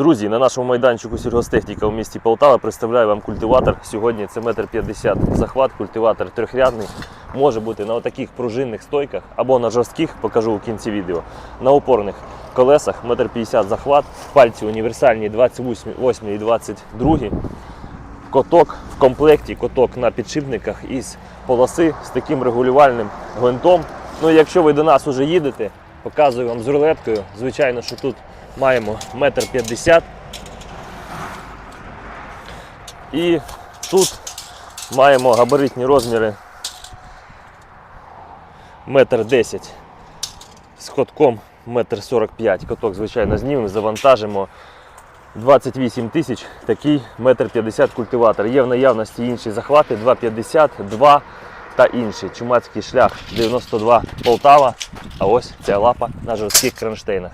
Друзі, на нашому майданчику сільгостехніка в місті Полтава представляю вам культиватор. Сьогодні це метр п'ятдесят захват, культиватор трьохрядний. Може бути на отаких пружинних стойках або на жорстких, покажу у кінці відео. На опорних колесах метр п'ятдесят захват, пальці універсальні 28 і 22. Коток в комплекті, коток на підшипниках із полоси з таким регулювальним гвинтом. Ну, якщо ви до нас вже їдете, показую вам з рулеткою. Звичайно, що тут маємо метр п'ятдесят. І тут маємо габаритні розміри метр десять з хотком метр сорок п'ять. Коток, звичайно, знімемо, завантажимо. 28 тисяч такий метр 50 культиватор. Є в наявності інші захвати 2,50, 2 та інші. Чумацький шлях 92 Полтава. А ось ця лапа на жорстких кронштейнах.